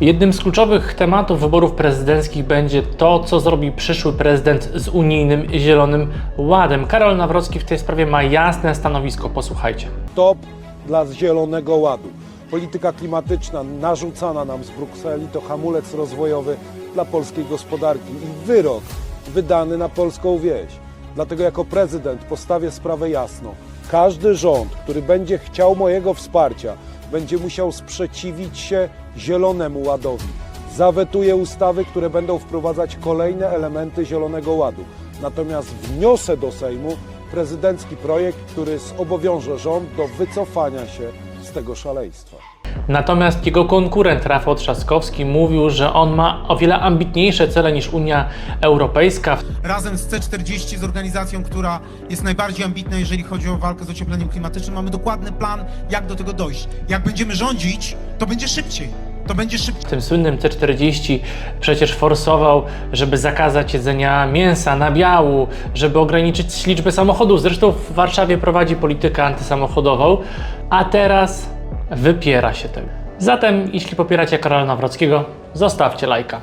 Jednym z kluczowych tematów wyborów prezydenckich będzie to, co zrobi przyszły prezydent z unijnym Zielonym Ładem. Karol Nawrocki w tej sprawie ma jasne stanowisko. Posłuchajcie. Top dla Zielonego Ładu. Polityka klimatyczna narzucana nam z Brukseli to hamulec rozwojowy dla polskiej gospodarki i wyrok wydany na polską wieś. Dlatego jako prezydent postawię sprawę jasno. Każdy rząd, który będzie chciał mojego wsparcia, będzie musiał sprzeciwić się Zielonemu Ładowi. Zawetuje ustawy, które będą wprowadzać kolejne elementy Zielonego Ładu. Natomiast wniosę do Sejmu prezydencki projekt, który zobowiąże rząd do wycofania się z tego szaleństwa. Natomiast jego konkurent Rafał Trzaskowski mówił, że on ma o wiele ambitniejsze cele niż Unia Europejska. razem z C40, z organizacją, która jest najbardziej ambitna, jeżeli chodzi o walkę z ociepleniem klimatycznym, mamy dokładny plan, jak do tego dojść. Jak będziemy rządzić, to będzie szybciej. To będzie szybciej. W tym słynnym C40 przecież forsował, żeby zakazać jedzenia mięsa, nabiału, żeby ograniczyć liczbę samochodów. Zresztą w Warszawie prowadzi politykę antysamochodową, a teraz wypiera się tego. Zatem, jeśli popieracie Karola Nawrockiego, zostawcie lajka.